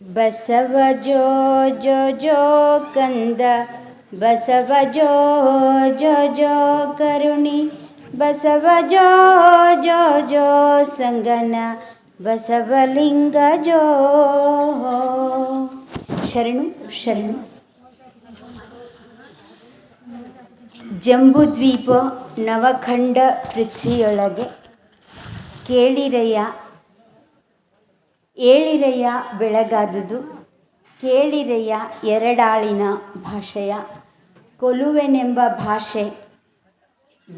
ಬಸವ ಜೋ ಜೋ ಜೋ ಕಂದ, ಬಸವ ಜೋ ಜೋ ಜೋ ಕರುಣಿ, ಬಸವ ಜೋ ಜೋ ಜೋ ಸಂಗನ ಬಸವಲಿಂಗ ಜೋ ಶರಣು ಶರಣು. ಜಂಬುದ್ವೀಪ ನವಖಂಡ ಪೃಥ್ವಿಯೊಳಗೆ ಕೇಳಿರಯ್ಯ ಏಳಿರಯ್ಯ ಬೆಳಗಾದುದು ಕೇಳಿರಯ್ಯ ಎರಡಾಳಿನ ಭಾಷೆಯ, ಕೊಲುವೆನೆಂಬ ಭಾಷೆ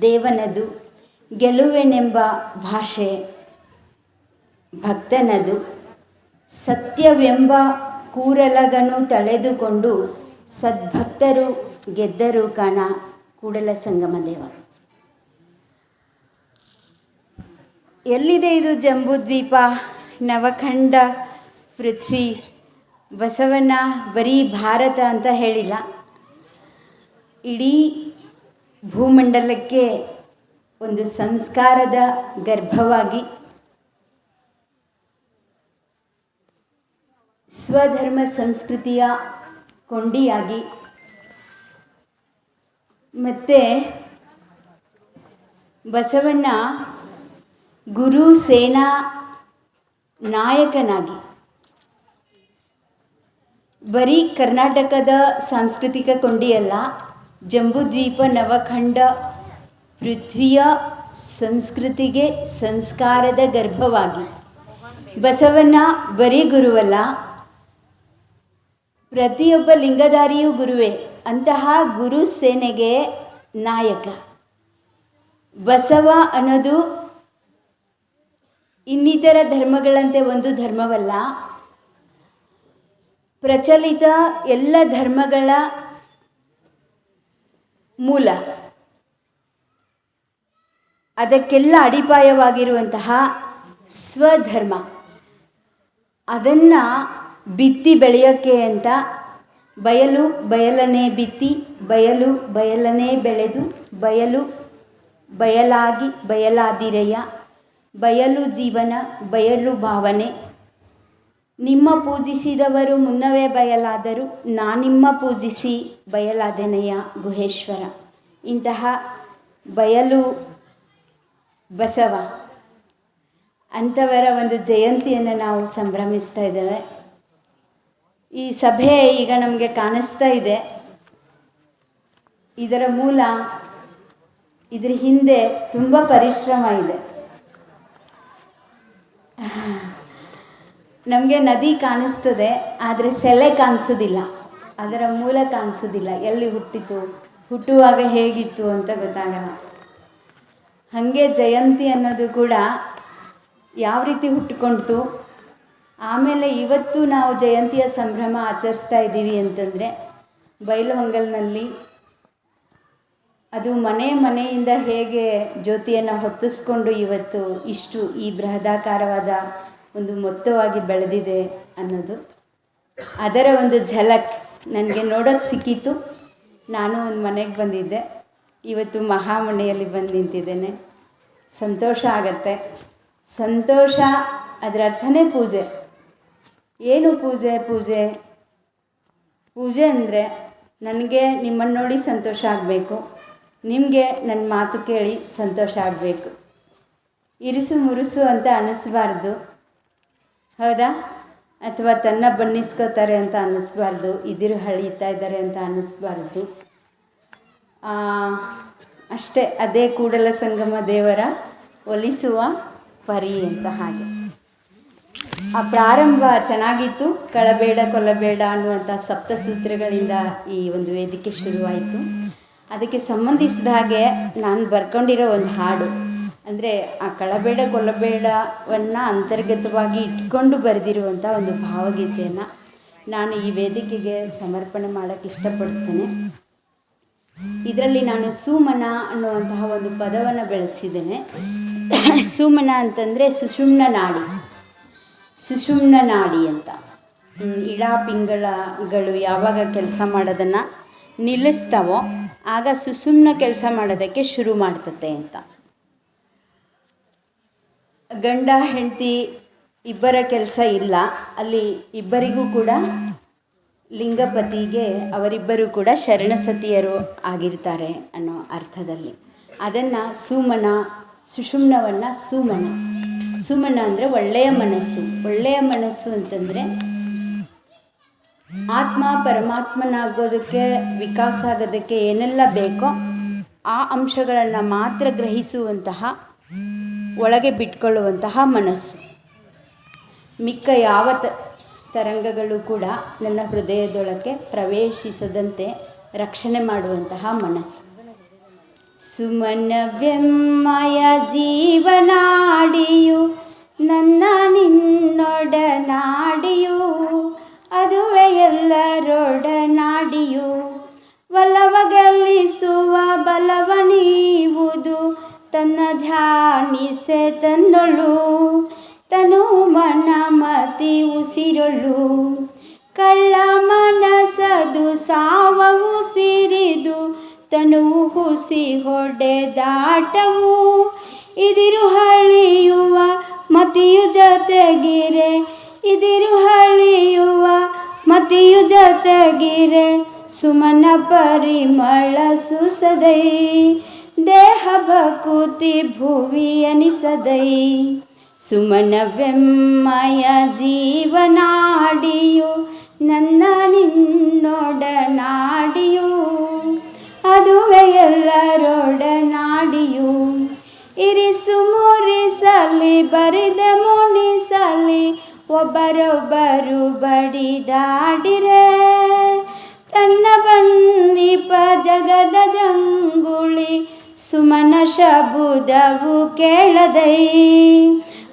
ದೇವನದು, ಗೆಲುವೆನೆಂಬ ಭಾಷೆ ಭಕ್ತನದು, ಸತ್ಯವೆಂಬ ಕೂರಲಗನು ತಳೆದುಕೊಂಡು ಸದ್ಭಕ್ತರು ಗೆದ್ದರು ಕಾಣ ಕೂಡಲ ಸಂಗಮ ದೇವ. ಎಲ್ಲಿದೆ ಇದು ಜಂಬೂದ್ವೀಪ? ನವಖಂಡ ಪೃಥ್ವಿ ಬಸವನ ಬರೀ ಭಾರತ ಅಂತ ಹೇಳಿಲ್ಲ. ಇಡೀ ಭೂಮಂಡಲಕ್ಕೆ ಒಂದು ಸಂಸ್ಕಾರದ ಗರ್ಭವಾಗಿ ಸ್ವಧರ್ಮ ಸಂಸ್ಕೃತಿಯ ಕೊಂಡಿಯಾಗಿ ಮತ್ತು ಬಸವಣ್ಣ ಗುರು ಸೇನಾ ನಾಯಕನಾಗಿ. ಬರೀ ಕರ್ನಾಟಕದ ಸಾಂಸ್ಕೃತಿಕ ಕೊಂಡಿಯಲ್ಲ, ಜಂಬುದ್ವೀಪ, ನವಖಂಡ, ಪೃಥ್ವಿಯ ಸಂಸ್ಕೃತಿಗೆ ಸಂಸ್ಕಾರದ ಗರ್ಭವಾಗಿ. ಬಸವಣ್ಣ ಬರೀ ಗುರುವಲ್ಲ, ಪ್ರತಿಯೊಬ್ಬ ಲಿಂಗಧಾರಿಯೂ ಗುರುವೇ, ಅಂತಹ ಗುರು ಸೇನೆಗೆ ನಾಯಕ. ಬಸವ ಅನ್ನೋದು ಇನ್ನಿತರ ಧರ್ಮಗಳಂತೆ ಒಂದು ಧರ್ಮವಲ್ಲ. ಪ್ರಚಲಿತ ಎಲ್ಲ ಧರ್ಮಗಳ ಮೂಲ. ಅದಕ್ಕೆಲ್ಲ ಅಡಿಪಾಯವಾಗಿರುವಂತಹ ಸ್ವಧರ್ಮ. ಅದನ್ನು ಬಿತ್ತಿ ಬೆಳೆಯೋಕ್ಕೆ ಅಂತ ಬಯಲು ಬಯಲನೆ ಬಿತ್ತಿ, ಬಯಲು ಬಯಲನೆ ಬೆಳೆದು, ಬಯಲು ಬಯಲಾಗಿ ಬಯಲಾದಿರೆಯ ಬಯಲು ಜೀವನ, ಬಯಲು ಭಾವನೆ. ನಿಮ್ಮ ಪೂಜಿಸಿದವರು ಮುನ್ನವೇ ಬಯಲಾದರು ನಾನಿಮ್ಮ ಪೂಜಿಸಿ ಬಯಲಾದೆನೆಯ ಗುಹೇಶ್ವರ. ಇಂತಹ ಬಯಲು ಬಸವ ಅಂಥವರ ಒಂದು ಜಯಂತಿಯನ್ನು ನಾವು ಸಂಭ್ರಮಿಸ್ತಾ ಇದ್ದೇವೆ. ಈ ಸಭೆ ಈಗ ನಮಗೆ ಕಾಣಿಸ್ತಾ ಇದೆ. ಇದರ ಮೂಲ, ಇದರ ಹಿಂದೆ ತುಂಬ ಪರಿಶ್ರಮ ಇದೆ. ನಮಗೆ ನದಿ ಕಾಣಿಸ್ತದೆ, ಆದರೆ ಸೆಲೆ ಕಾಣಿಸೋದಿಲ್ಲ. ಅದರ ಮೂಲ ಕಾಣಿಸೋದಿಲ್ಲ. ಎಲ್ಲಿ ಹುಟ್ಟಿತು, ಹುಟ್ಟುವಾಗ ಹೇಗಿತ್ತು ಅಂತ ಗೊತ್ತಾಗಲ್ಲ. ಹಾಗೆ ಜಯಂತಿ ಅನ್ನೋದು ಕೂಡ ಯಾವ ರೀತಿ ಹುಟ್ಟುಕೊಂಡ್ತು? ಆಮೇಲೆ ಇವತ್ತು ನಾವು ಜಯಂತಿಯ ಸಂಭ್ರಮ ಆಚರಿಸ್ತಾ ಇದ್ದೀವಿ ಅಂತಂದರೆ, ಬೈಲಹೊಂಗಲ್ನಲ್ಲಿ ಅದು ಮನೆ ಮನೆಯಿಂದ ಹೇಗೆ ಜ್ಯೋತಿಯನ್ನು ಹೊತ್ತಿಸ್ಕೊಂಡು ಇವತ್ತು ಇಷ್ಟು ಈ ಬೃಹದಾಕಾರವಾದ ಒಂದು ಮೊತ್ತವಾಗಿ ಬೆಳೆದಿದೆ ಅನ್ನೋದು. ಅದರ ಒಂದು ಝಲಕ್ ನನಗೆ ನೋಡೋಕ್ಕೆ ಸಿಕ್ಕಿತು. ನಾನು ಒಂದು ಮನೆಗೆ ಬಂದಿದ್ದೆ. ಇವತ್ತು ಮಹಾಮನೆಯಲ್ಲಿ ಬಂದು ನಿಂತಿದ್ದೇನೆ. ಸಂತೋಷ ಆಗತ್ತೆ. ಸಂತೋಷ ಅದರ ಅರ್ಥನೇ ಪೂಜೆ. ಏನು ಪೂಜೆ? ಪೂಜೆ. ಪೂಜೆ ಅಂದರೆ ನನಗೆ ನಿಮ್ಮನ್ನು ನೋಡಿ ಸಂತೋಷ ಆಗಬೇಕು. ನಿಮಗೆ ನನ್ನ ಮಾತು ಕೇಳಿ ಸಂತೋಷ ಆಗಬೇಕು. ಇರಿಸು ಮುರುಸು ಅಂತ ಅನ್ನಿಸ್ಬಾರ್ದು. ಹೌದಾ? ಅಥವಾ ತನ್ನ ಬಣ್ಣಿಸ್ಕೋತಾರೆ ಅಂತ ಅನ್ನಿಸ್ಬಾರ್ದು, ಇದಿರು ಹಳೀತಾ ಇದ್ದಾರೆ ಅಂತ ಅನ್ನಿಸ್ಬಾರ್ದು. ಅಷ್ಟೇ, ಅದೇ ಕೂಡಲ ಸಂಗಮ ದೇವರ ಒಲಿಸುವ ಪರಿ ಅಂತ ಹಾಗೆ. ಆ ಪ್ರಾರಂಭ ಚೆನ್ನಾಗಿತ್ತು, ಕಳಬೇಡ ಕೊಲ್ಲಬೇಡ ಅನ್ನುವಂಥ ಸಪ್ತಸೂತ್ರಗಳಿಂದ ಈ ಒಂದು ವೇದಿಕೆ ಶುರುವಾಯಿತು. ಅದಕ್ಕೆ ಸಂಬಂಧಿಸಿದ ಹಾಗೆ ನಾನು ಬರ್ಕೊಂಡಿರೋ ಒಂದು ಹಾಡು. ಅಂದರೆ ಆ ಕಳಬೇಡ ಕೊಲಬೇಡವನ್ನು ಅಂತರ್ಗತವಾಗಿ ಇಟ್ಕೊಂಡು ಬರೆದಿರುವಂಥ ಒಂದು ಭಾವಗೀತೆಯನ್ನು ನಾನು ಈ ವೇದಿಕೆಗೆ ಸಮರ್ಪಣೆ ಮಾಡೋಕ್ಕೆ ಇಷ್ಟಪಡ್ತೇನೆ. ಇದರಲ್ಲಿ ನಾನು ಸುಮನ ಅನ್ನುವಂತಹ ಒಂದು ಪದವನ್ನು ಬೆಳೆಸಿದ್ದೇನೆ. ಸುಮನ ಅಂತಂದರೆ ಸುಷುಮ್ನ ನಾಡಿ. ಸುಷುಮ್ನ ನಾಡಿ ಅಂತ. ಇಳಾ ಪಿಂಗಳಗಳು ಯಾವಾಗ ಕೆಲಸ ಮಾಡೋದನ್ನು ನಿಲ್ಲಿಸ್ತಾವೋ ಆಗ ಸುಸುಮ್ನ ಕೆಲಸ ಮಾಡೋದಕ್ಕೆ ಶುರು ಮಾಡ್ತತೆ ಅಂತ. ಗಂಡ, ಹೆಂಡತಿ ಇಬ್ಬರ ಕೆಲಸ ಇಲ್ಲ. ಅಲ್ಲಿ ಇಬ್ಬರಿಗೂ ಕೂಡ ಲಿಂಗಪತಿಗೆ ಅವರಿಬ್ಬರೂ ಕೂಡ ಶರಣಸತಿಯರು ಆಗಿರ್ತಾರೆ ಅನ್ನೋ ಅರ್ಥದಲ್ಲಿ. ಅದನ್ನು ಸುಮನ, ಸುಷುಮ್ನವನ್ನು ಸುಮನ. ಸುಮನ ಅಂದರೆ ಒಳ್ಳೆಯ ಮನಸ್ಸು. ಒಳ್ಳೆಯ ಮನಸ್ಸು ಅಂತಂದರೆ ಆತ್ಮ ಪರಮಾತ್ಮನಾಗೋದಕ್ಕೆ ವಿಕಾಸ ಆಗೋದಕ್ಕೆ ಏನೆಲ್ಲ ಬೇಕೋ ಆ ಅಂಶಗಳನ್ನು ಮಾತ್ರ ಗ್ರಹಿಸುವಂತಹ, ಒಳಗೆ ಬಿಟ್ಕೊಳ್ಳುವಂತಹ ಮನಸ್ಸು. ಮಿಕ್ಕ ಯಾವ ತರಂಗಗಳು ಕೂಡ ನನ್ನ ಹೃದಯದೊಳಕ್ಕೆ ಪ್ರವೇಶಿಸದಂತೆ ರಕ್ಷಣೆ ಮಾಡುವಂತಹ ಮನಸ್ಸು. ಸುಮನವೆಮ್ಮಯ ಜೀವನಾಡಿಯು ನನ್ನ ನಿನ್ನೊಡನಾಡಿಯು. ಅದುವೆ ಎಲ್ಲರೊಡನಾಡಿಯು. ಒಲವಗಲಿಸುವ ಬಲವ ನೀವುದು ತನ್ನ ಧ್ಯಾನಿಸೆ ತನ್ನೊಳು. ತನು ಮನ ಮತಿ ಉಸಿರೊಳು. ಕಳ್ಳ ಮನಸದು ಸಾವವು ಸಿರಿದು ತನು ಹುಸಿ ಹೊಡೆದಾಟವು ಇದಿರು ಹಳಿಯುವ ಮತಿಯು ಜೊತೆಗಿರೆ, ಇದಿರು ಹಳಿಯುವ ಮತಿಯು ಜೊತೆಗಿರೆ ಸುಮನ ಪರಿಮಳ ಸುಸದೈ. ದೇಹ ಬಕುತಿ ಭುವಿ ಅನಿಸದೈ. ಸುಮನವೆಮ್ಮಯ ಜೀವನಾಡಿಯು ನನ್ನ ನಿನ್ನೊಡನಾಡಿಯು. ಅದುವೆ ಎಲ್ಲರೊಡನಾಡಿಯು. ಇರಿಸು ಮುರಿಸಲಿ, ಬರಿದ ಮುನಿಸಲಿ ಒಬ್ಬರೊಬ್ಬರು ಬಡಿದಾಡಿರೆ ತನ್ನ ಬಂದೀಪ ಜಗದ ಜಂಗುಳಿ ಸುಮನ ಶಬುದವು ಕೇಳದೈ.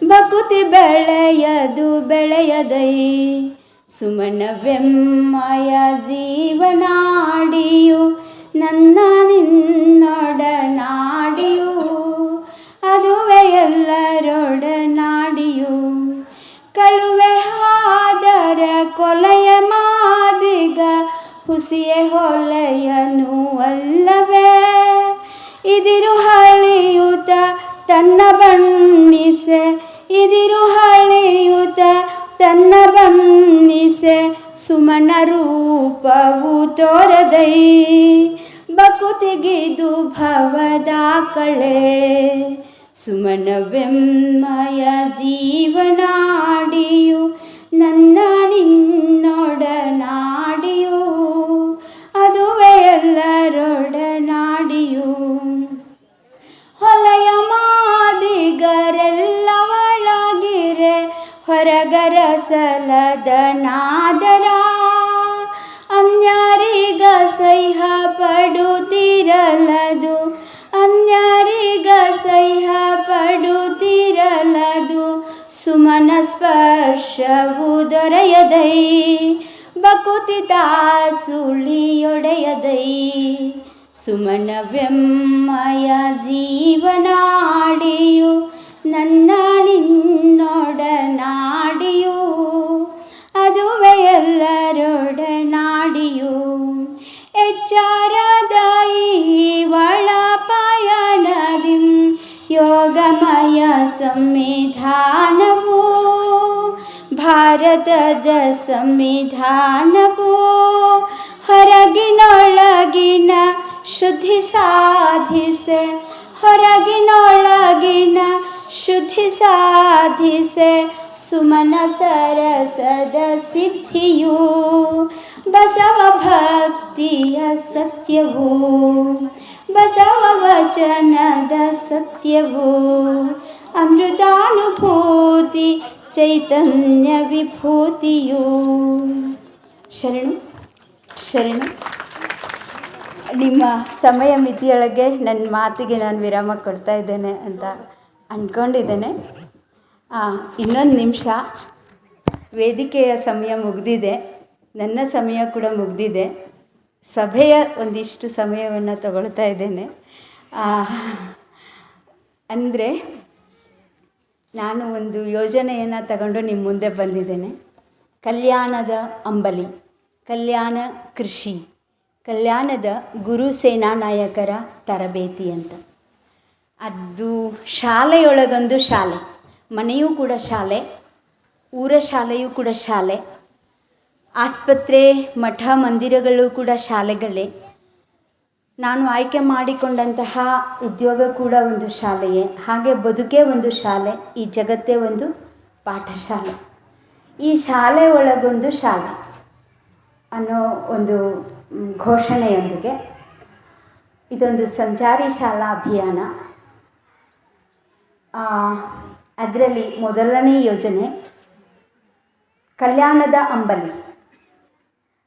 ಬಕುತಿ ಬೆಳೆಯದು ಬೆಳೆಯದೈ. ಸುಮನವೆಮ್ಮಯ ಜೀವನಾಡಿಯು ನನ್ನ ನಿನ್ನೊಡನಾಡಿಯು. ಅದುವೆ ಎಲ್ಲರೊಡನಾಡಿಯು. ಕಳುವೆ ಹಾದರ ಕೊಲೆಯ ಮಾದಿಗ, ಹುಸಿಯ ಹೊಲೆಯನು ಅಲ್ಲವೇ? ಇದಿರು ಹಳಿಯುತ ತನ್ನ ಬಣ್ಣಿಸೆ, ಇದಿರು ಹಳಿಯುತ ತನ್ನ ಬಣ್ಣಿಸೆ, ಸುಮನ ರೂಪವು ತೋರದೈ ಬಕುತಿಗಿದು ಭವದ ಕಳೆ सुमनव्यं मया जीवनाडि ದೊರೆಯದೈ ಬಕುತಿತ ಸುಳಿಯೊಡೆಯದೈ ಸುಮನವೆಮ್ಮಯ ಜೀವನಾಡಿಯು ನನ್ನ ನಿನ್ನೊಡನಾಡಿಯು ಅದುವೆ ಎಲ್ಲರೊಡನಾಡಿಯು ಎಚ್ಚರದಾಯಿ ಒಳ ಪಯಣದಿಂ ಯೋಗಮಯ ಸಂವಿಧಾನವು ಭಾರತದ ಸಂವಿಧಾನವು ಹೊರಗಿನೊಳಗಿನ ಶುದ್ಧಿ ಸಾಧಿಸೆ, ಹೊರಗಿನೊಳಗಿನ ಶುದ್ಧಿ ಸಾಧಿಸೆ, ಸುಮನ ಸರಸದ ಸಿದ್ಧಿಯು, ಬಸವ ಭಕ್ತಿಯ ಸತ್ಯವು, ಬಸವ ವಚನದ ಸತ್ಯವು, ಅಮೃತಾನುಭೂತಿ ಚೈತನ್ಯ ವಿಭೂತಿಯು. ಶರಣು ಶರಣು. ನಿಮ್ಮ ಸಮಯ ಮಿತಿಯೊಳಗೆ ನನ್ನ ಮಾತಿಗೆ ನಾನು ವಿರಾಮ ಕೊಡ್ತಾ ಇದ್ದೇನೆ ಅಂತ ಅಂದ್ಕೊಂಡಿದ್ದೇನೆ ಇನ್ನೊಂದು ನಿಮಿಷ. ವೇದಿಕೆಯ ಸಮಯ ಮುಗಿದಿದೆ. ನನ್ನ ಸಮಯ ಕೂಡ ಮುಗಿದಿದೆ. ಸಭೆಯ ಒಂದಿಷ್ಟು ಸಮಯವನ್ನು ತಗೊಳ್ತಾ ಇದ್ದೇನೆ. ಅಂದರೆ ನಾನು ಒಂದು ಯೋಜನೆಯನ್ನು ತಗೊಂಡು ನಿಮ್ಮ ಮುಂದೆ ಬಂದಿದ್ದೇನೆ. ಕಲ್ಯಾಣದ ಅಂಬಲಿ, ಕಲ್ಯಾಣ ಕೃಷಿ, ಕಲ್ಯಾಣದ ಗುರು ಸೇನಾ ನಾಯಕರ ತರಬೇತಿ ಅಂತ. ಅದು ಶಾಲೆಯೊಳಗೊಂದು ಶಾಲೆ, ಮನೆಯೂ ಕೂಡ ಶಾಲೆ, ಊರ ಶಾಲೆಯೂ ಕೂಡ ಶಾಲೆ, ಆಸ್ಪತ್ರೆ, ಮಠ ಮಂದಿರಗಳು ಕೂಡ ಶಾಲೆಗಳೇ. ನಾನು ಆಯ್ಕೆ ಮಾಡಿಕೊಂಡಂತಹ ಉದ್ಯೋಗ ಕೂಡ ಒಂದು ಶಾಲೆಯೇ. ಹಾಗೆ ಬದುಕೇ ಒಂದು ಶಾಲೆ, ಈ ಜಗತ್ತೇ ಒಂದು ಪಾಠಶಾಲೆ. ಈ ಶಾಲೆ ಒಳಗೊಂದು ಶಾಲೆ ಅನ್ನೋ ಒಂದು ಘೋಷಣೆಯೊಂದಿಗೆ ಇದೊಂದು ಸಂಚಾರಿ ಶಾಲಾ ಅಭಿಯಾನ. ಅದರಲ್ಲಿ ಮೊದಲನೇ ಯೋಜನೆ, ಕಲ್ಯಾಣದ ಅಂಬಲಿ.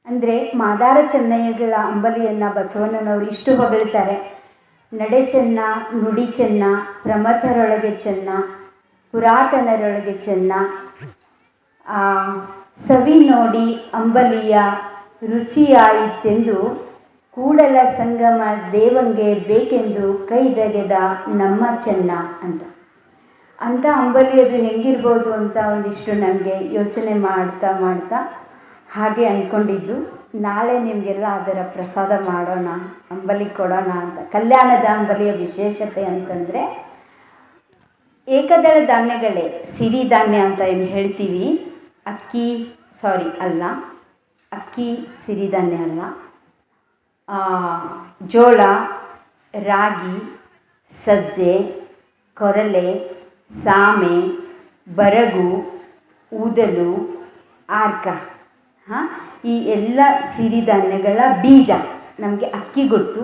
ಅಂದರೆ ಮಾದಾರ ಚೆನ್ನಯ್ಯಗಳ ಅಂಬಲಿಯನ್ನು ಬಸವಣ್ಣನವರು ಇಷ್ಟು ಹೊಗಳ್ತಾರೆ. ನಡೆ ಚೆನ್ನ, ನುಡಿ ಚೆನ್ನ, ಪ್ರಮಥರೊಳಗೆ ಚೆನ್ನ, ಪುರಾತನರೊಳಗೆ ಚೆನ್ನ. ಸವಿ ನೋಡಿ ಅಂಬಲಿಯ ರುಚಿಯಾಯಿತೆಂದು ಕೂಡಲ ಸಂಗಮ ದೇವಂಗೆ ಬೇಕೆಂದು ಕೈದಗೆದ ನಮ್ಮ ಚೆನ್ನ ಅಂತ. ಅಂಥ ಅಂಬಲಿ ಅದು ಹೆಂಗಿರ್ಬೋದು ಅಂತ ಒಂದಿಷ್ಟು ನನಗೆ ಯೋಚನೆ ಮಾಡ್ತಾ ಮಾಡ್ತಾ ಹಾಗೆ ಅಂದ್ಕೊಂಡಿದ್ದು ನಾಳೆ ನಿಮಗೆಲ್ಲ ಅದರ ಪ್ರಸಾದ ಮಾಡೋಣ, ಅಂಬಲಿ ಕೊಡೋಣ ಅಂತ. ಕಲ್ಯಾಣದ ಅಂಬಲಿಯ ವಿಶೇಷತೆ ಅಂತಂದರೆ, ಏಕದಳ ಧಾನ್ಯಗಳೇ ಸಿರಿಧಾನ್ಯ ಅಂತ ಏನು ಹೇಳ್ತೀವಿ. ಅಕ್ಕಿ ಸಾರಿ ಅಲ್ಲ. ಅಕ್ಕಿ ಸಿರಿಧಾನ್ಯ ಅಲ್ಲ. ಜೋಳ, ರಾಗಿ, ಸಜ್ಜೆ, ಕೊರಲೆ, ಸಾಮೆ, ಬರಗು, ಊದಲು, ಆರ್ಕ. ಹಾಂ? ಈ ಎಲ್ಲ ಸಿರಿಧಾನ್ಯಗಳ ಬೀಜ. ನಮಗೆ ಅಕ್ಕಿ ಗೊತ್ತು.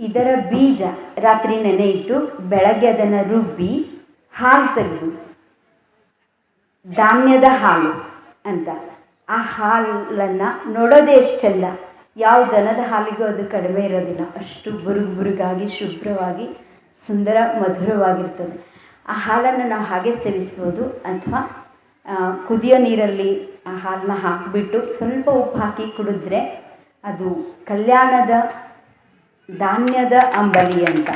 ಇದರ ಬೀಜ ರಾತ್ರಿ ನೆನೆ ಇಟ್ಟು ಬೆಳಗ್ಗೆ ಅದನ್ನು ರುಬ್ಬಿ ಹಾಲು ತೆಗೆದು, ಧಾನ್ಯದ ಹಾಲು ಅಂತ. ಆ ಹಾಲನ್ನು ನೋಡೋದೇ ಎಷ್ಟು ಯಾವ ದನದ ಹಾಲಿಗೂ ಅದು ಕಡಿಮೆ ಇರೋದಿಲ್ಲ. ಅಷ್ಟು ಬುರುಗು ಬುರುಗಾಗಿ, ಶುಭ್ರವಾಗಿ, ಸುಂದರ ಮಧುರವಾಗಿರ್ತದೆ. ಆ ಹಾಲನ್ನು ನಾವು ಹಾಗೆ ಸೇವಿಸ್ಬೋದು ಅಥವಾ ಕುದಿಯೋ ನೀರಲ್ಲಿ ಆ ಹಾಲನ್ನ ಹಾಕಿಬಿಟ್ಟು ಸ್ವಲ್ಪ ಉಪ್ಪು ಹಾಕಿ ಕುಡಿದ್ರೆ ಅದು ಕಲ್ಯಾಣದ ಧಾನ್ಯದ ಅಂಬಲಿ ಅಂತ.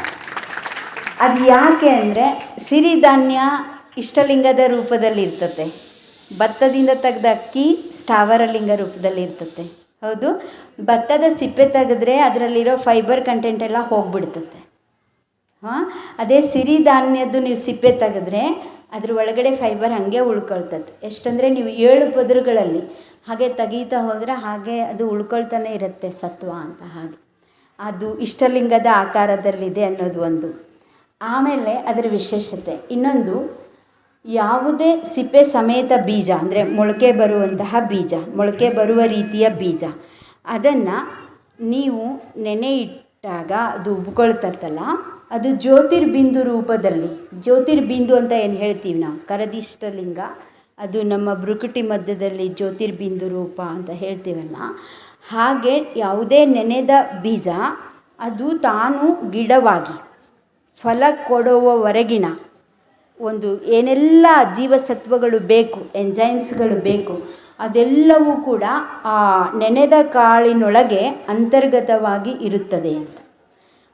ಅದು ಯಾಕೆ ಅಂದರೆ ಸಿರಿಧಾನ್ಯ ಇಷ್ಟಲಿಂಗದ ರೂಪದಲ್ಲಿ ಇರ್ತತೆ. ಭತ್ತದಿಂದ ತೆಗೆದ ಅಕ್ಕಿ ಸ್ಥಾವರಲಿಂಗ ರೂಪದಲ್ಲಿ ಇರ್ತತೆ. ಹೌದು? ಭತ್ತದ ಸಿಪ್ಪೆ ತೆಗೆದ್ರೆ ಅದರಲ್ಲಿರೋ ಫೈಬರ್ ಕಂಟೆಂಟ್ ಎಲ್ಲ ಹೋಗ್ಬಿಡ್ತತೆ. ಹಾಂ? ಅದೇ ಸಿರಿಧಾನ್ಯದ್ದು ನೀವು ಸಿಪ್ಪೆ ತೆಗೆದ್ರೆ ಅದ್ರ ಒಳಗಡೆ ಫೈಬರ್ ಹಾಗೆ ಉಳ್ಕೊಳ್ತದೆ. ಎಷ್ಟಂದರೆ ನೀವು ಏಳು ಪದರುಗಳಲ್ಲಿ ಹಾಗೆ ತೆಗೀತಾ ಹೋದರೆ ಹಾಗೆ ಅದು ಉಳ್ಕೊಳ್ತಾನೆ ಇರುತ್ತೆ ಸತ್ವ ಅಂತ ಹಾಗೆ. ಅದು ಇಷ್ಟಲಿಂಗದ ಆಕಾರದಲ್ಲಿದೆ ಅನ್ನೋದು ಒಂದು. ಆಮೇಲೆ ಅದರ ವಿಶೇಷತೆ, ಇನ್ನೊಂದು ಯಾವುದೇ ಸಿಪ್ಪೆ ಸಮೇತ ಬೀಜ, ಅಂದರೆ ಮೊಳಕೆ ಬರುವಂತಹ ಬೀಜ, ಮೊಳಕೆ ಬರುವ ರೀತಿಯ ಬೀಜ, ಅದನ್ನು ನೀವು ನೆನೆ ಇಟ್ಟಾಗ ಅದು ಉಬ್ಕೊಳ್ತತ್ತಲ್ಲ ಅದು ಜ್ಯೋತಿರ್ಬಿಂದು ರೂಪದಲ್ಲಿ ಜ್ಯೋತಿರ್ಬಿಂದು ಅಂತ ಏನು ಹೇಳ್ತೀವಿ ನಾವು? ಕರದಿಷ್ಟಲಿಂಗ ಅದು ನಮ್ಮ ಬ್ರುಕುಟಿ ಮಧ್ಯದಲ್ಲಿ ಜ್ಯೋತಿರ್ಬಿಂದು ರೂಪ ಅಂತ ಹೇಳ್ತೀವಲ್ಲ. ಹಾಗೆ ಯಾವುದೇ ನೆನೆದ ಬೀಜ, ಅದು ತಾನು ಗಿಡವಾಗಿ, ಫಲ ಕೊಡುವವರೆಗಿನ ಒಂದು ಏನೆಲ್ಲ ಜೀವಸತ್ವಗಳು ಬೇಕು, ಎಂಜೈಮ್ಸ್ಗಳು ಬೇಕು, ಅದೆಲ್ಲವೂ ಕೂಡ ಆ ನೆನೆದ ಕಾಳಿನೊಳಗೆ ಅಂತರ್ಗತವಾಗಿ ಇರುತ್ತದೆ ಅಂತ.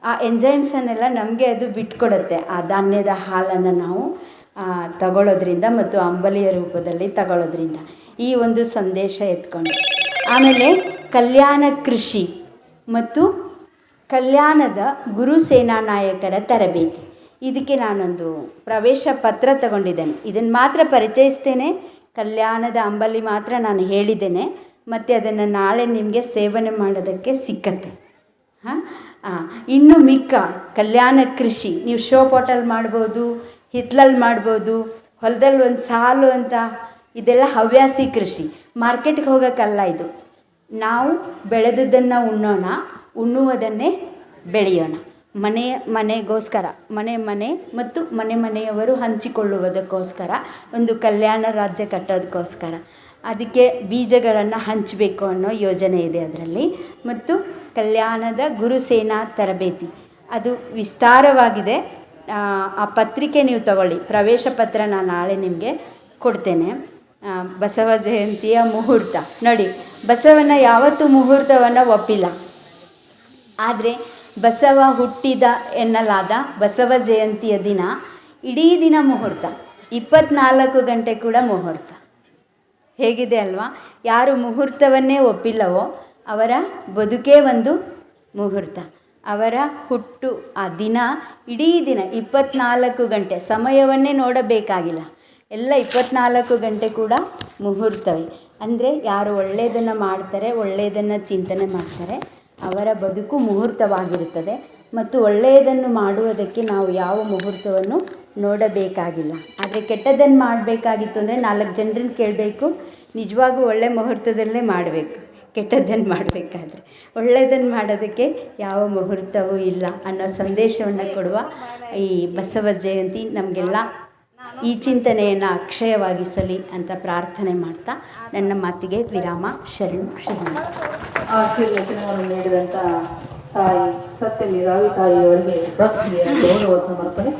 ಆ ಎಂಜೈಮ್ಸನ್ನೆಲ್ಲ ನಮಗೆ ಅದು ಬಿಟ್ಕೊಡುತ್ತೆ. ಆ ಧಾನ್ಯದ ಹಾಲನ್ನು ನಾವು ತಗೊಳ್ಳೋದ್ರಿಂದ ಮತ್ತು ಅಂಬಲಿಯ ರೂಪದಲ್ಲಿ ತಗೊಳ್ಳೋದ್ರಿಂದ ಈ ಒಂದು ಸಂದೇಶ ಎತ್ಕೊಂಡು. ಆಮೇಲೆ ಕಲ್ಯಾಣ ಕೃಷಿ ಮತ್ತು ಕಲ್ಯಾಣದ ಗುರು ಸೇನಾ ನಾಯಕರ ತರಬೇತಿ. ಇದಕ್ಕೆ ನಾನೊಂದು ಪ್ರವೇಶ ಪತ್ರ ತಗೊಂಡಿದ್ದೇನೆ. ಇದನ್ನು ಮಾತ್ರ ಪರಿಚಯಿಸ್ತೇನೆ. ಕಲ್ಯಾಣದ ಅಂಬಲಿ ಮಾತ್ರ ನಾನು ಹೇಳಿದ್ದೇನೆ. ಮತ್ತು ಅದನ್ನು ನಾಳೆ ನಿಮಗೆ ಸೇವನೆ ಮಾಡೋದಕ್ಕೆ ಸಿಕ್ಕತ್ತೆ. ಹಾಂ? ಇನ್ನು ಮಿಕ್ಕ ಕಲ್ಯಾಣ ಕೃಷಿ. ನೀವು ಶೋ ಪಾಟಲ್ಲಿ ಮಾಡ್ಬೋದು ಹಿತ್ಲಲ್ಲಿ ಮಾಡ್ಬೋದು ಹೊಲದಲ್ಲಿ ಒಂದು ಸಾಲು ಅಂತ, ಇದೆಲ್ಲ ಹವ್ಯಾಸಿ ಕೃಷಿ. ಮಾರ್ಕೆಟ್ಗೆ ಹೋಗೋಕ್ಕಲ್ಲ ಇದು. ನಾವು ಬೆಳೆದದ್ದನ್ನು ಉಣ್ಣೋಣ, ಉಣ್ಣುವುದನ್ನೇ ಬೆಳೆಯೋಣ. ಮನೆ, ಮನೆಗೋಸ್ಕರ, ಮನೆ ಮನೆ ಮತ್ತು ಮನೆ, ಮನೆಯವರು ಹಂಚಿಕೊಳ್ಳುವುದಕ್ಕೋಸ್ಕರ, ಒಂದು ಕಲ್ಯಾಣ ರಾಜ್ಯ ಕಟ್ಟೋದಕ್ಕೋಸ್ಕರ. ಅದಕ್ಕೆ ಬೀಜಗಳನ್ನು ಹಂಚಬೇಕು ಅನ್ನೋ ಯೋಜನೆ ಇದೆ ಅದರಲ್ಲಿ. ಮತ್ತು ಕಲ್ಯಾಣದ ಗುರುಸೇನಾ ತರಬೇತಿ. ಅದು ವಿಸ್ತಾರವಾಗಿದೆ. ಆ, ಪತ್ರಿಕೆ ನೀವು ತಗೊಳ್ಳಿ. ಪ್ರವೇಶ ಪತ್ರ ನಾನು ನಾಳೆ ನಿಮಗೆ ಕೊಡ್ತೇನೆ. ಬಸವ ಜಯಂತಿಯ ಮುಹೂರ್ತ. ನೋಡಿ ಬಸವನ ಯಾವತ್ತೂ ಮುಹೂರ್ತವನ್ನು ಒಪ್ಪಿಲ್ಲ. ಆದರೆ ಬಸವ ಹುಟ್ಟಿದ ಎನ್ನಲಾದ ಬಸವ ಜಯಂತಿಯ ದಿನ ಇಡೀ ದಿನ ಮುಹೂರ್ತ. ಇಪ್ಪತ್ನಾಲ್ಕು ಗಂಟೆ ಕೂಡ ಮುಹೂರ್ತ. ಹೇಗಿದೆ ಅಲ್ವಾ? ಯಾರು ಮುಹೂರ್ತವನ್ನೇ ಒಪ್ಪಿಲ್ಲವೋ ಅವರ ಬದುಕೇ ಒಂದು ಮುಹೂರ್ತ. ಅವರ ಹುಟ್ಟು ಆ ದಿನ, ಇಡೀ ದಿನ ಇಪ್ಪತ್ನಾಲ್ಕು ಗಂಟೆ, ಸಮಯವನ್ನೇ ನೋಡಬೇಕಾಗಿಲ್ಲ. ಎಲ್ಲ ಇಪ್ಪತ್ನಾಲ್ಕು ಗಂಟೆ ಕೂಡ ಮುಹೂರ್ತವೇ. ಅಂದರೆ ಯಾರು ಒಳ್ಳೆಯದನ್ನು ಮಾಡ್ತಾರೆ ಒಳ್ಳೆಯದನ್ನು ಚಿಂತನೆ ಮಾಡ್ತಾರೆ, ಅವರ ಬದುಕು ಮುಹೂರ್ತವಾಗಿರುತ್ತದೆ. ಮತ್ತು ಒಳ್ಳೆಯದನ್ನು ಮಾಡುವುದಕ್ಕೆ ನಾವು ಯಾವ ಮುಹೂರ್ತವನ್ನು ನೋಡಬೇಕಾಗಿಲ್ಲ. ಆದರೆ ಕೆಟ್ಟದನ್ನು ಮಾಡಬೇಕಾಗಿತ್ತು ಅಂದರೆ ನಾಲ್ಕು ಜನರನ್ನು ಕೇಳಬೇಕು. ನಿಜವಾಗೂ ಒಳ್ಳೆಯ ಮುಹೂರ್ತದಲ್ಲೇ ಮಾಡಬೇಕು. ಕೆಟ್ಟದ್ದನ್ನು ಮಾಡಬೇಕಾದ್ರೆ. ಒಳ್ಳೆಯದನ್ನು ಮಾಡೋದಕ್ಕೆ ಯಾವ ಮುಹೂರ್ತವೂ ಇಲ್ಲ ಅನ್ನೋ ಸಂದೇಶವನ್ನು ಕೊಡುವ ಈ ಬಸವ ಜಯಂತಿ ನಮಗೆಲ್ಲ ಈ ಚಿಂತನೆಯನ್ನು ಅಕ್ಷಯವಾಗಿಸಲಿ ಅಂತ ಪ್ರಾರ್ಥನೆ ಮಾಡ್ತಾ ನನ್ನ ಮಾತಿಗೆ ವಿರಾಮ. ಶರಣು ಶರಣು. ಆಶೀರ್ವಚನವನ್ನು ನೀಡಿದಂಥ ತಾಯಿ ಸತ್ಯ ನಿರಾವಿ ತಾಯಿಯವರಿಗೆ ಭಕ್ತಿಯ ಗೌರವ ಸಮರ್ಪಣೆ.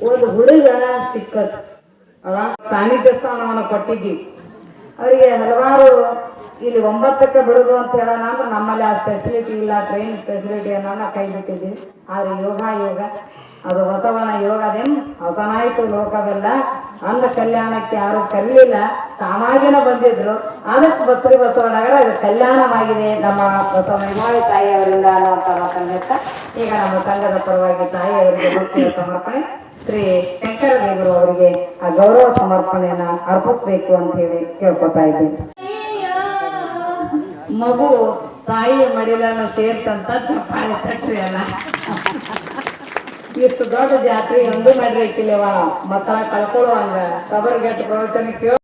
ಒಂದು ಹುಡುಗ ಸಿಕ್ಕ ಸಾನ್ನಿಧ್ಯ ಸ್ಥಾನವನ್ನು ಕೊಟ್ಟಿದ್ವಿ ಅವರಿಗೆ ಹಲವಾರು, ಇಲ್ಲಿ ಒಂಬತ್ತಕ್ಕೆ ಬಿಡುದು ಅಂತ ಹೇಳೋಣ ಅಂದ್ರೆ ನಮ್ಮಲ್ಲಿ ಆ ಫೆಸಿಲಿಟಿ ಇಲ್ಲ ಟ್ರೈನ್ ಫೆಸಿಲಿಟಿ ಅನ್ನೋಣ ಕೈ ಬಿಟ್ಟಿದ್ದೀವಿ ಆದ್ರೆ ಯೋಗ ಯೋಗ, ಅದು ಹೊಸವಣ ಅದೇನ್ ಹೊಸನಾಯಿತು ಲೋಕವೆಲ್ಲ ಅಂದ ಕಲ್ಯಾಣಕ್ಕೆ ಯಾರು ಕರಲಿಲ್ಲ. ತಾನಾಗಿನ ಬಂದಿದ್ರು. ಅದಕ್ಕೆ ಬಸ್ರಿ ಬಸವಣ್ಣಗರ ಅದು ಕಲ್ಯಾಣವಾಗಿದೆ ನಮ್ಮ ಹೊಸ ಮೈಮಾಳಿ ತಾಯಿಯವರಿಂದ ಅನ್ನುವಂಥ ಮಾತನ್ನ ಈಗ ನಮ್ಮ ಸಂಘದ ಪರವಾಗಿ ತಾಯಿಯವರಿಗೆ ಸಮರ್ಪಣೆ. ಶ್ರೀ ಶಂಕರ ದೇವರು ಅವರಿಗೆ ಆ ಗೌರವ ಸಮರ್ಪಣೆಯನ್ನ ಅರ್ಪಿಸ್ಬೇಕು ಅಂತ ಹೇಳಿ ಕೇಳ್ಕೊತಾ ಇದ್ದೀನಿ. ಮಗು ತಾಯಿಯ ಮಡಿಲನ್ನ ಸೇರ್ತಂತ ಚಪ್ಪಾಳೆ ತಟ್ರಿ ಅಲ್ಲ. ಇಷ್ಟು ದೊಡ್ಡ ಜಾತ್ರೆ ಎಂದು ಮಾಡಿರ್ಕಿಲ್ಲವ ಮಕ್ಕಳ ಕಳ್ಕೊಳ್ಳುವಂಗ ಕಬರ್ಗೆಟ್ ಪ್ರವಚನ ಕೇಳ